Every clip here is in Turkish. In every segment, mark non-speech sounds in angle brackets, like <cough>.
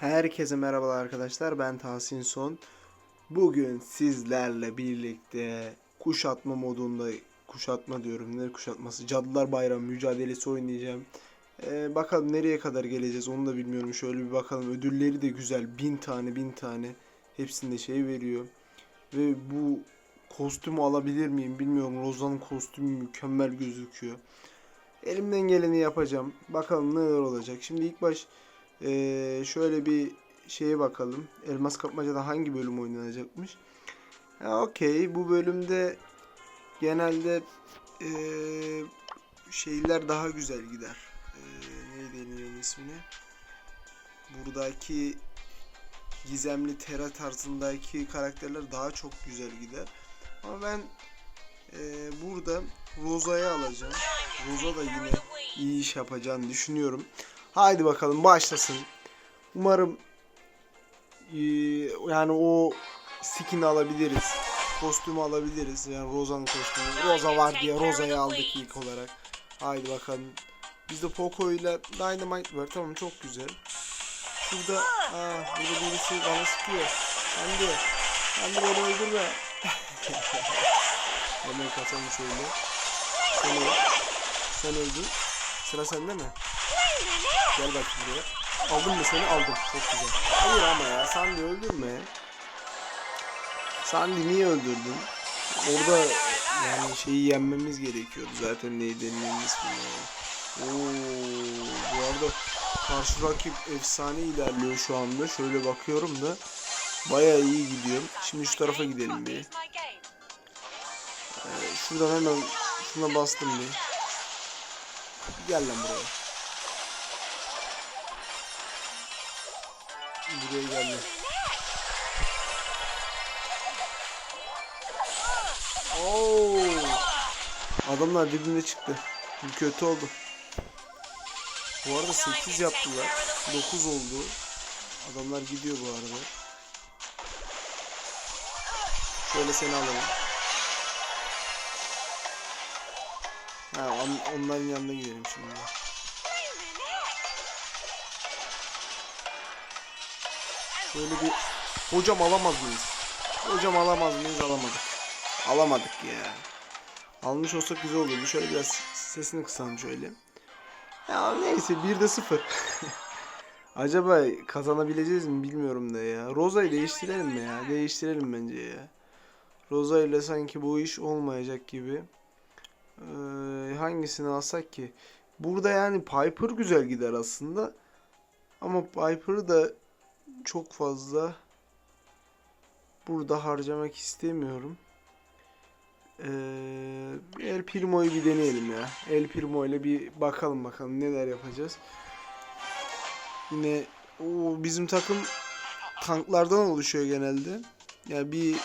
Herkese merhabalar arkadaşlar. Ben Tahsin Son. Bugün sizlerle birlikte kuşatma modunda kuşatma diyorum. Ne kuşatması? Cadılar Bayramı mücadelesi oynayacağım. Ee, bakalım nereye kadar geleceğiz onu da bilmiyorum. Şöyle bir bakalım. Ödülleri de güzel. Bin tane bin tane. Hepsinde şey veriyor. Ve bu kostümü alabilir miyim bilmiyorum. Rozan'ın kostümü mükemmel gözüküyor. Elimden geleni yapacağım. Bakalım neler olacak. Şimdi ilk baş ee, şöyle bir şeye bakalım. Elmas Kapmaca'da hangi bölüm oynanacakmış? Ha, Okey. Bu bölümde genelde ee, şeyler daha güzel gider. Ee, neydi deniyor ismini? Buradaki gizemli Tera tarzındaki karakterler daha çok güzel gider. Ama ben ee, burada Rosa'yı alacağım. Rosa da yine iyi iş yapacağını düşünüyorum. Haydi bakalım başlasın. Umarım eee, yani o skin alabiliriz. Kostümü alabiliriz. Yani Roza'nın kostümü. Roza var diye Roza'yı aldık ilk olarak. Haydi bakalım. Bizde Poco ile Dynamite var. Tamam çok güzel. Şurada aa, burada birisi bana sıkıyor. Sen de. Sen de beni öldürme. <laughs> Hemen kaçalım şöyle. Sen öl. Sen öldün. Sıra sende mi? Gel bak buraya. Aldım mı seni? Aldım. Çok güzel. Hayır ama ya. Sandy öldürme. Sandy niye öldürdün? Orada yani şeyi yenmemiz gerekiyordu zaten neydi denilen ismini. Oo, bu arada karşı rakip efsane ilerliyor şu anda. Şöyle bakıyorum da bayağı iyi gidiyor. Şimdi şu tarafa gidelim bir. Ee, şuradan hemen şuna bastım bir. Gel lan buraya. Buraya geldi. Oo. Adamlar dibinde çıktı. Bu kötü oldu. Bu arada 8 yaptılar. 9 oldu. Adamlar gidiyor bu arada. Şöyle seni alalım. Ha, on- onların yanına gidelim şimdi. Şöyle bir hocam alamaz mıyız? Hocam alamaz mıyız? Alamadık. Alamadık ya. Almış olsak güzel olurdu. Şöyle biraz sesini kısalım şöyle. Ya neyse 1'de 0. <laughs> Acaba kazanabileceğiz mi bilmiyorum da ya. Roza'yı değiştirelim mi ya? Değiştirelim bence ya. Roza ile sanki bu iş olmayacak gibi. Ee, hangisini alsak ki? Burada yani Piper güzel gider aslında. Ama Piper'ı da çok fazla burada harcamak istemiyorum. Ee, El Primo'yu bir deneyelim ya. El Primo ile bir bakalım bakalım neler yapacağız. Yine o bizim takım tanklardan oluşuyor genelde. Ya bir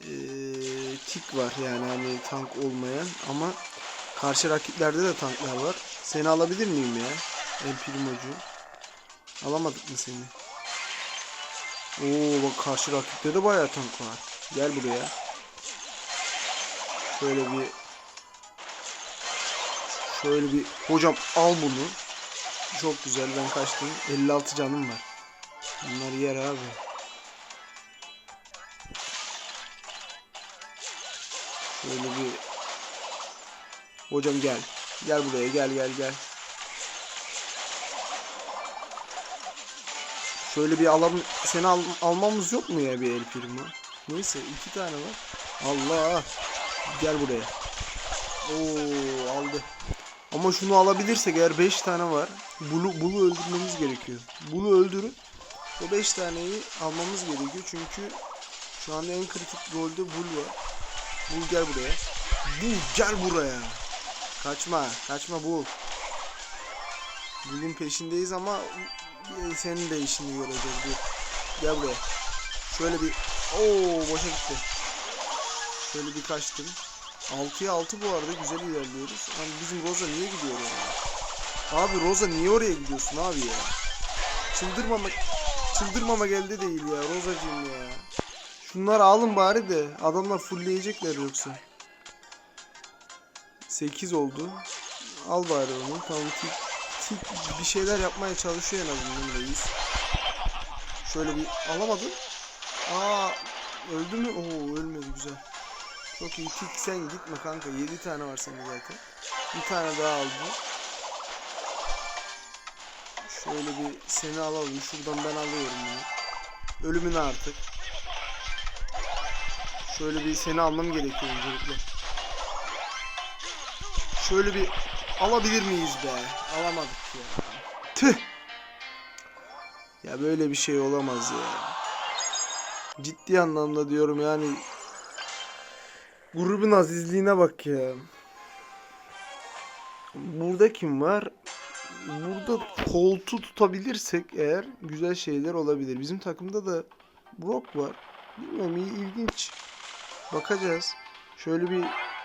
eee, tik var yani hani tank olmayan ama karşı rakiplerde de tanklar var. Seni alabilir miyim ya? El Primo'cu. Alamadık mı seni? Oo bak karşı rakipte de bayağı tank var. Gel buraya. Şöyle bir Şöyle bir hocam al bunu. Çok güzel ben kaçtım. 56 canım var. Bunlar yer abi. Şöyle bir Hocam gel. Gel buraya gel gel gel. Şöyle bir alalım. Seni al, almamız yok mu ya bir el firma? Neyse iki tane var. Allah. Gel buraya. Oo aldı. Ama şunu alabilirsek eğer 5 tane var. Bulu, Bulu öldürmemiz gerekiyor. Bulu öldürüp o 5 taneyi almamız gerekiyor. Çünkü şu anda en kritik rolde Bul var. Bul gel buraya. Bul gel buraya. Kaçma. Kaçma Bul. Bul'un peşindeyiz ama senin de işini göreceğiz. Bul. Gel buraya. Şöyle bir Oo boşa gitti. Şöyle bir kaçtım. 6'ya 6 bu arada güzel ilerliyoruz. Hani bizim Rosa niye gidiyor oraya? Abi Rosa niye oraya gidiyorsun abi ya? Çıldırmama çıldırmama geldi değil ya Rosacığım ya. Şunları alın bari de adamlar fullleyecekler yoksa. 8 oldu. Al bari onu. Tamam bir şeyler yapmaya çalışıyor en azından reis. Şöyle bir alamadım. Aa öldü mü? Oo ölmedi güzel. Çok iyi. Tik sen gitme kanka. 7 tane var sende zaten. Bir tane daha aldım. Şöyle bir seni alalım. Şuradan ben alıyorum bunu. Ölümün artık. Şöyle bir seni almam gerekiyor öncelikle. Şöyle bir alabilir miyiz be? Alamadık ya. Tüh. Ya böyle bir şey olamaz ya. Ciddi anlamda diyorum yani. Grubun azizliğine bak ya. Burada kim var? Burada koltuğu tutabilirsek eğer güzel şeyler olabilir. Bizim takımda da Brock var. Bilmiyorum iyi ilginç. Bakacağız. Şöyle bir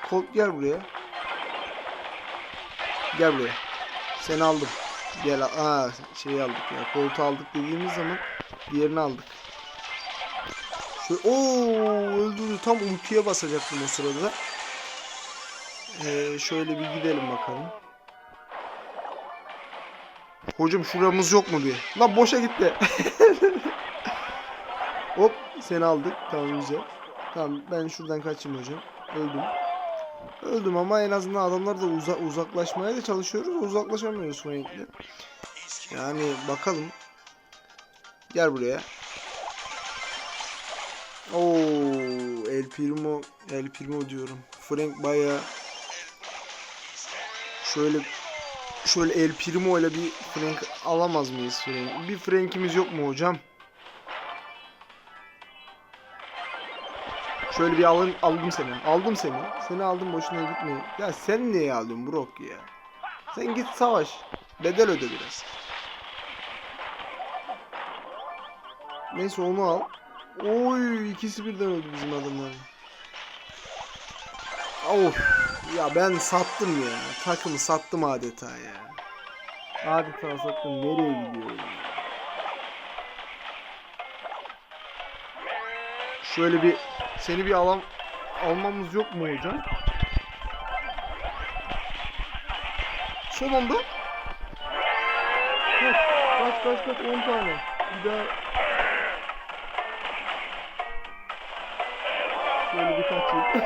Colt gel buraya. Gel buraya. Seni aldım. Gel. Aa şeyi aldık ya. Koltuğu aldık dediğimiz zaman diğerini aldık. Şöyle, ooo öldürdü. Tam ultiye basacaktım o sırada. Ee, şöyle bir gidelim bakalım. Hocam şuramız yok mu diye. Lan boşa gitti. <laughs> Hop seni aldık. Tamam güzel. Tamam ben şuradan kaçayım hocam. Öldüm. Öldüm ama en azından adamlar da uza uzaklaşmaya da çalışıyoruz. Uzaklaşamıyoruz Frank'le. Yani bakalım. Gel buraya. Oo, El Primo, El Primo diyorum. Frank baya şöyle şöyle El Primo ile bir Frank alamaz mıyız Frank? Bir Frank'imiz yok mu hocam? Şöyle bir alın, aldım seni. Aldım seni. Seni aldım boşuna gitme. Ya sen niye aldın Brock ya? Sen git savaş. Bedel öde biraz. Neyse onu al. Oy ikisi birden öldü bizim adamlar. Of ya ben sattım ya. Takımı sattım adeta ya. Adeta sattım. Nereye gidiyor ya? Şöyle bir seni bir alan almamız yok mu hocam? Son anda. Kaç kaç kaç kaç 10 tane. Bir daha Şöyle bir kaçayım. <laughs>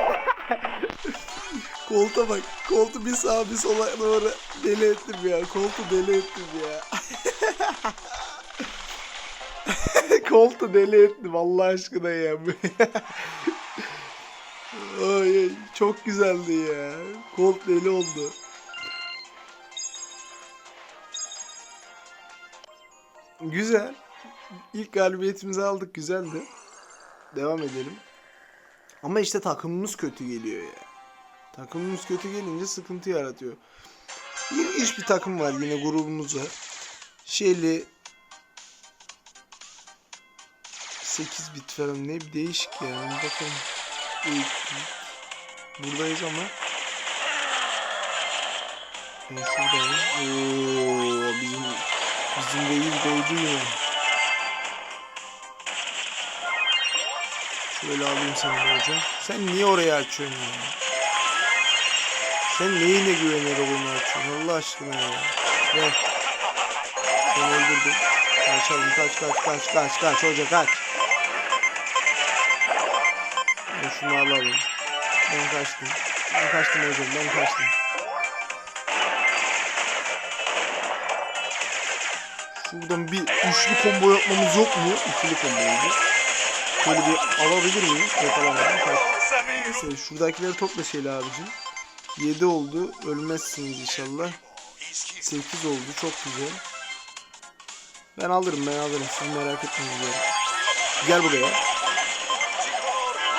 Kolta bak. Koltu bir sağa bir sola doğru deli ettim ya. Koltu deli ettim ya. <laughs> Koltu deli ettim Allah aşkına ya. <laughs> Ay, çok güzeldi ya. Kolt deli oldu. Güzel. İlk galibiyetimizi aldık. Güzeldi. Devam edelim. Ama işte takımımız kötü geliyor ya. Takımımız kötü gelince sıkıntı yaratıyor. İlginç bir takım var yine grubumuzda. Şeyli 8 bit falan ne bir değişik yani. İyi. Buradayız ama. Ben şuradayım. Oo, bizim bizim reis doydu yine. Şöyle alayım seni de hocam. Sen niye oraya açıyorsun ya? Sen neyine güvenerek onu açıyorsun Allah aşkına ya. Gel. Seni öldürdüm. Kaçalım kaç kaç kaç kaç kaç hoca kaç. Ben şunu alalım. Ben kaçtım. Ben kaçtım hocam ben kaçtım. Şuradan bir üçlü combo yapmamız yok mu? İkili comboydu. Şöyle bir alabilir miyim? Yok alamadım. Neyse şuradakileri topla şeyle abicim. 7 oldu. Ölmezsiniz inşallah. 8 oldu. Çok güzel. Ben alırım ben alırım. Siz merak etmeyin. Gel buraya.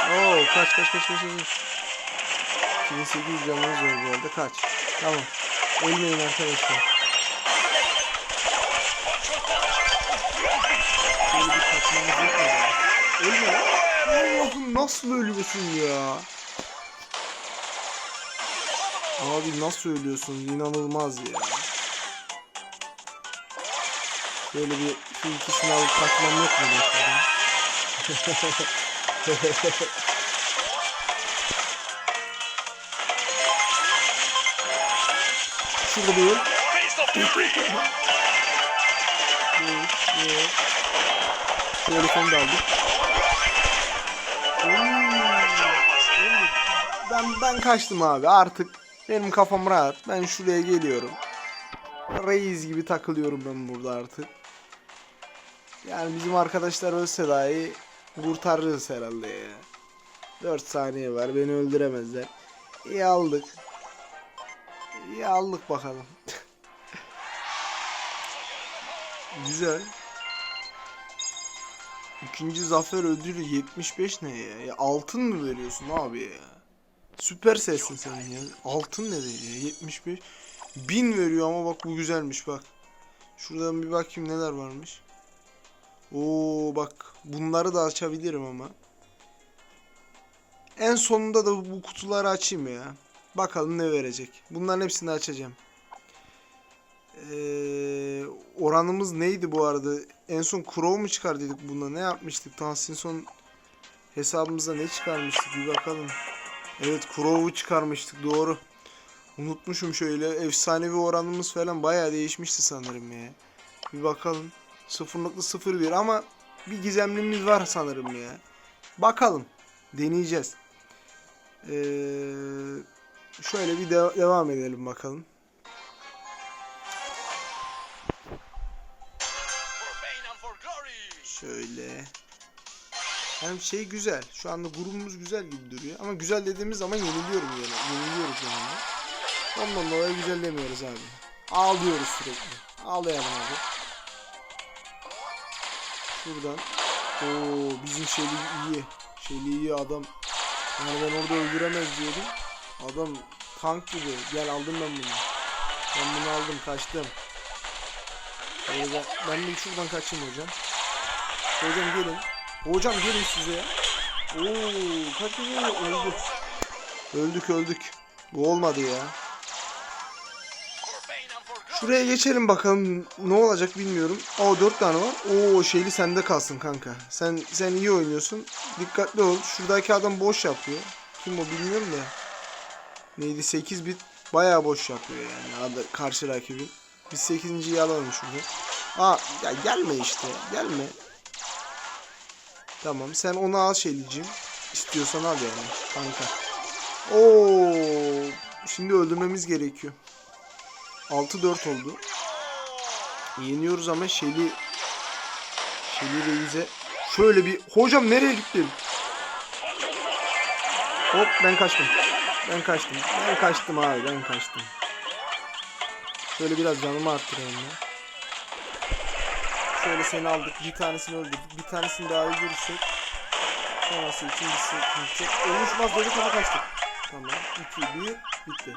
Oo kaç kaç kaç kaç kaç. 2800 canımız var bu arada. Kaç. Tamam. Ölmeyin arkadaşlar. Şöyle bir kaçmamız yok mu? Ölme lan. Allah'ım nasıl ölüyorsun ya? Abi nasıl ölüyorsun? İnanılmaz ya. Böyle bir şu ikisini alıp kaçmam yok mu? <laughs> Şurada evet. Şöyle seni de aldık. Oy, Ben ben kaçtım abi artık benim kafam rahat. Ben şuraya geliyorum. Reis gibi takılıyorum ben burada artık. Yani bizim arkadaşlar ölse dahi kurtarırız herhalde ya. 4 saniye var beni öldüremezler. İyi aldık. İyi aldık bakalım. <laughs> Güzel. İkinci zafer ödülü 75 ne ya? ya? Altın mı veriyorsun abi ya? Süper sessin sen ya. Altın ne veriyor? 75. Bin veriyor ama bak bu güzelmiş bak. Şuradan bir bakayım neler varmış. Oo bak bunları da açabilirim ama. En sonunda da bu kutuları açayım ya. Bakalım ne verecek. Bunların hepsini açacağım. Ee, oranımız neydi bu arada? En son Crow mu çıkardıydık bunda? Ne yapmıştık? Tahsin son hesabımıza ne çıkarmıştık? Bir bakalım. Evet Crow'u çıkarmıştık doğru. Unutmuşum şöyle. Efsanevi oranımız falan bayağı değişmişti sanırım ya. Bir bakalım. 0.01 ama bir gizemlimiz var sanırım ya. Bakalım. Deneyeceğiz. Ee, şöyle bir de- devam edelim bakalım. Şöyle. Hem şey güzel. Şu anda grubumuz güzel gibi duruyor. Ama güzel dediğimiz zaman yeniliyorum yani. Yeniliyoruz yani. Ondan dolayı güzel demiyoruz abi. Ağlıyoruz sürekli. Ağlayalım abi. Şuradan. Oo bizim Şeli iyi. Şeli iyi adam. Yani ben orada öldüremez diyordum. Adam tank gibi. Gel aldım ben bunu. Ben bunu aldım kaçtım. Şöyle ben, ben bir şuradan kaçayım hocam. Hocam gelin. Hocam gelin size. Oo kaç öldük. Öldük öldük. Bu olmadı ya. Şuraya geçelim bakalım ne olacak bilmiyorum. Aa 4 tane var. Oo şeyli sende kalsın kanka. Sen sen iyi oynuyorsun. Dikkatli ol. Şuradaki adam boş yapıyor. Kim o bilmiyorum da. Neydi 8 bit bayağı boş yapıyor yani adı, karşı rakibin. Biz 8.yi alalım şurada. Aa ya gelme işte. Gelme. Tamam sen onu al şeylicim. İstiyorsan al yani kanka. Oo şimdi öldürmemiz gerekiyor. 6-4 oldu. Yeniyoruz ama Şeli Şeli Reis'e şöyle bir hocam nereye gittin? Hop ben kaçtım. Ben kaçtım. Ben kaçtım abi ben kaçtım. Şöyle biraz canımı arttırayım ya. Şöyle seni aldık. Bir tanesini öldürdük. Bir tanesini daha öldürürsek sonrası sıkıntı yok. Oluşmaz dedik ama kaçtık. Tamam. 2 1 bitti.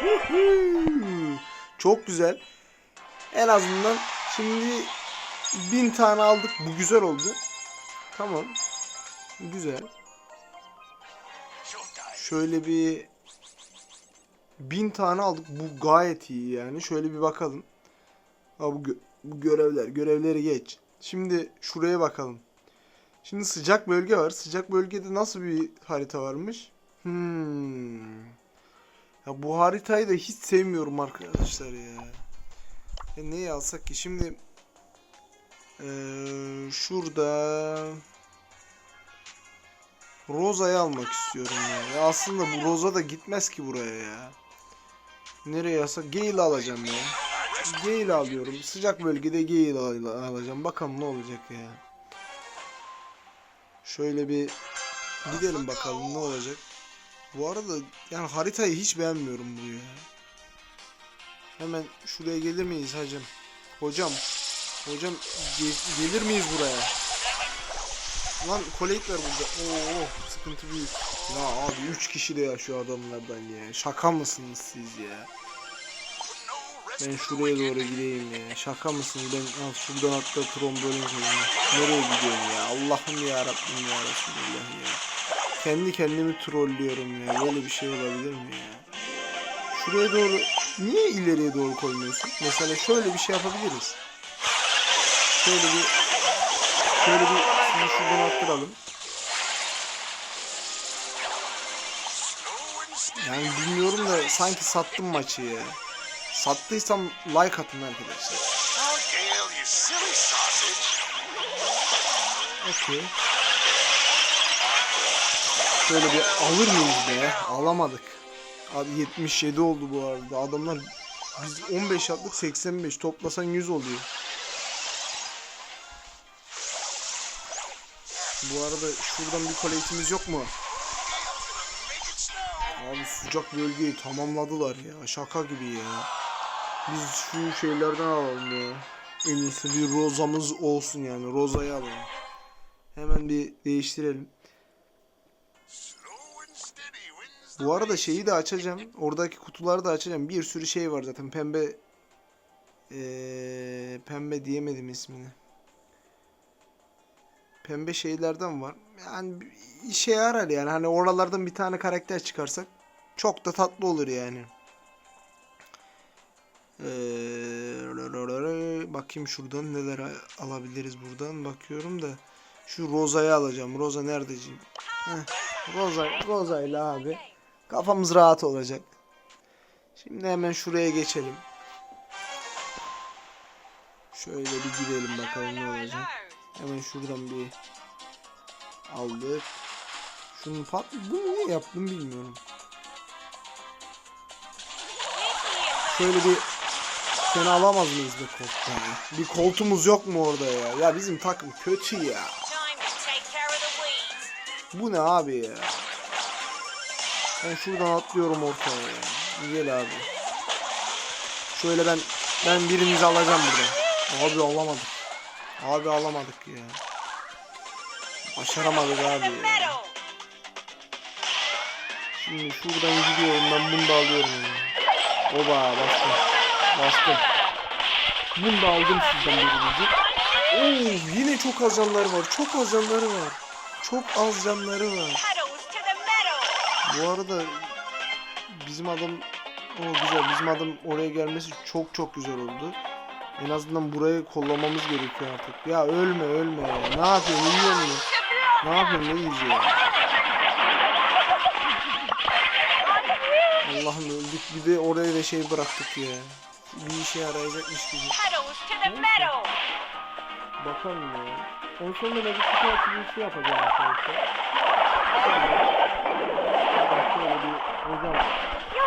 Huhu. Çok güzel. En azından şimdi bin tane aldık. Bu güzel oldu. Tamam. Güzel. Şöyle bir bin tane aldık. Bu gayet iyi yani. Şöyle bir bakalım. Ha bu, gö- bu görevler. Görevleri geç. Şimdi şuraya bakalım. Şimdi sıcak bölge var. Sıcak bölgede nasıl bir harita varmış? Hmm. Ya bu haritayı da hiç sevmiyorum arkadaşlar ya. ya neyi alsak ki? Şimdi eee, şurada Roza'yı almak istiyorum ya. ya. Aslında bu Roza da gitmez ki buraya ya. Nereye alsak? Gale alacağım ya. Gale alıyorum. Sıcak bölgede Gale al- alacağım. Bakalım ne olacak ya. Şöyle bir gidelim bakalım ne olacak. Bu arada yani haritayı hiç beğenmiyorum bu ya. Hemen şuraya gelir miyiz hacım? Hocam. Hocam ge- gelir miyiz buraya? Lan var burada. Oo sıkıntı büyük. Ya abi 3 kişi de ya şu adamlardan ya. Şaka mısınız siz ya? Ben şuraya doğru gideyim ya. Şaka mısınız? Ben al şuradan hatta trombolin koyayım. Nereye gidiyorum ya? Allah'ım ya Rabbim ya Resulullah ya. Kendi kendimi trollüyorum ya. Böyle bir şey olabilir mi ya? Şuraya doğru niye ileriye doğru koymuyorsun? Mesela şöyle bir şey yapabiliriz. Şöyle bir şöyle bir şunu şuradan attıralım. Yani bilmiyorum da sanki sattım maçı ya. Sattıysam like atın arkadaşlar. Oh, Gale, you silly sausage. Okey. Şöyle bir alır mıyız be? Alamadık. Abi 77 oldu bu arada. Adamlar biz 15 attık 85. Toplasan 100 oluyor. Bu arada şuradan bir kolektimiz yok mu? Abi sıcak bölgeyi tamamladılar ya. Şaka gibi ya. Biz şu şeylerden alalım ya. En iyisi bir rozamız olsun yani. Rozayı alalım. Hemen bir değiştirelim. Bu arada şeyi de açacağım. Oradaki kutuları da açacağım. Bir sürü şey var zaten. Pembe Eee, pembe diyemedim ismini. Pembe şeylerden var. Yani işe yarar yani. Hani oralardan bir tane karakter çıkarsak çok da tatlı olur yani. Eee, bakayım şuradan neler alabiliriz buradan. Bakıyorum da şu Roza'yı alacağım. Roza neredeciğim? Heh, Roza, Roza'yla abi kafamız rahat olacak. Şimdi hemen şuraya geçelim. Şöyle bir gidelim bakalım ne olacak. Hemen şuradan bir aldık. Şunu pat bunu niye yaptım bilmiyorum. Şöyle bir seni alamaz mıyız be koltuğa? Bir koltuğumuz yok mu orada ya? Ya bizim takım kötü ya. Bu ne abi ya? Ben şuradan atlıyorum ortaya ya. Gel abi. Şöyle ben ben birinizi alacağım buradan. Abi alamadık. Abi alamadık ya. Başaramadık abi ya. Şimdi şuradan gidiyorum ben bunu da alıyorum ya. Oba bastım. Bastım. Bunu da aldım sizden birinizi. Oo yine çok az canları var. Çok az canları var. Çok az canları var. Bu arada bizim adam o güzel bizim adam oraya gelmesi çok çok güzel oldu. En azından burayı kollamamız gerekiyor artık. Ya ölme ölme ya. Ne yapıyorsun uyuyor musun? Ne yapıyorsun ne izliyorsun? Allah'ım öldük bir de oraya da şey bıraktık ya. Bir işe yarayacakmış gibi. Bakalım ya. En sonunda ne bir açılışı yapacağım arkadaşlar. Hocam.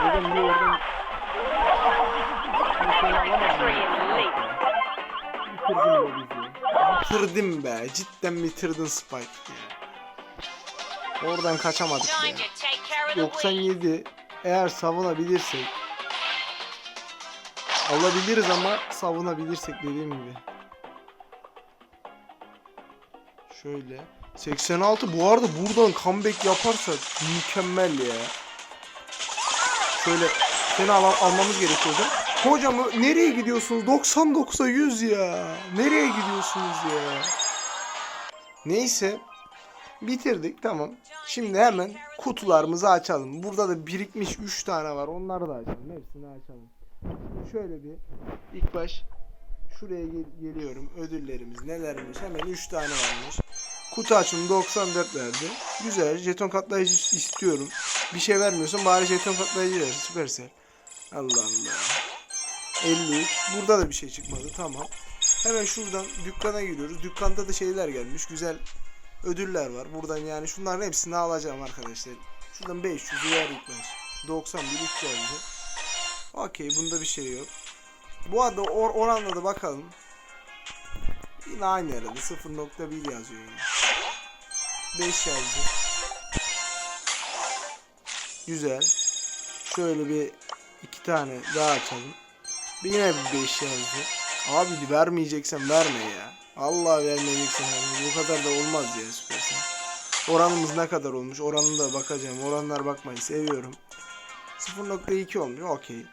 Hocam bir oradan? Bitirdin be. Cidden bitirdin Spike ya. Oradan kaçamadık weeds. 97 eğer savunabilirsek alabiliriz ama savunabilirsek dediğim gibi. Şöyle 86 bu arada buradan comeback yaparsak mükemmel ya. Şöyle seni al almamız gerekiyor hocam. Hocam nereye gidiyorsunuz? 99'a 100 ya. Nereye gidiyorsunuz ya? Neyse bitirdik tamam. Şimdi hemen kutularımızı açalım. Burada da birikmiş 3 tane var. Onları da açalım. Hepsini açalım. Şöyle bir ilk baş şuraya gel- geliyorum. Ödüllerimiz nelermiş? Hemen 3 tane varmış. Kutu açımı 94 verdi. Güzel. Jeton katlayıcı istiyorum. Bir şey vermiyorsun bari jeton katlayıcı ver. Süpersel. Allah Allah. 53. Burada da bir şey çıkmadı. Tamam. Hemen şuradan dükkana giriyoruz. Dükkanda da şeyler gelmiş. Güzel ödüller var. Buradan yani şunların hepsini alacağım arkadaşlar. Şuradan 500'ü ver gitmez. 91 3 geldi. Okey bunda bir şey yok. Bu arada or oranla da bakalım. Yine aynı herhalde 0.1 yazıyor yine. 5 yazdı. Güzel. Şöyle bir iki tane daha açalım. Bir Yine bir 5 yazdı. Abi vermeyeceksen verme ya. Allah vermeyeceksen verme. Bu kadar da olmaz ya süpersen. Oranımız ne kadar olmuş? Oranına da bakacağım. Oranlar bakmayı seviyorum. 0.2 olmuş. Okey.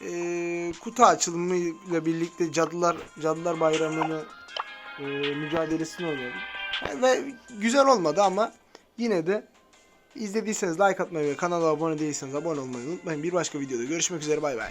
Ee, kutu açılımıyla birlikte Cadılar Cadılar Bayramı'nı e, mücadelesini oynadım. Ve güzel olmadı ama yine de izlediyseniz like atmayı ve kanala abone değilseniz abone olmayı unutmayın. Bir başka videoda görüşmek üzere bay bay.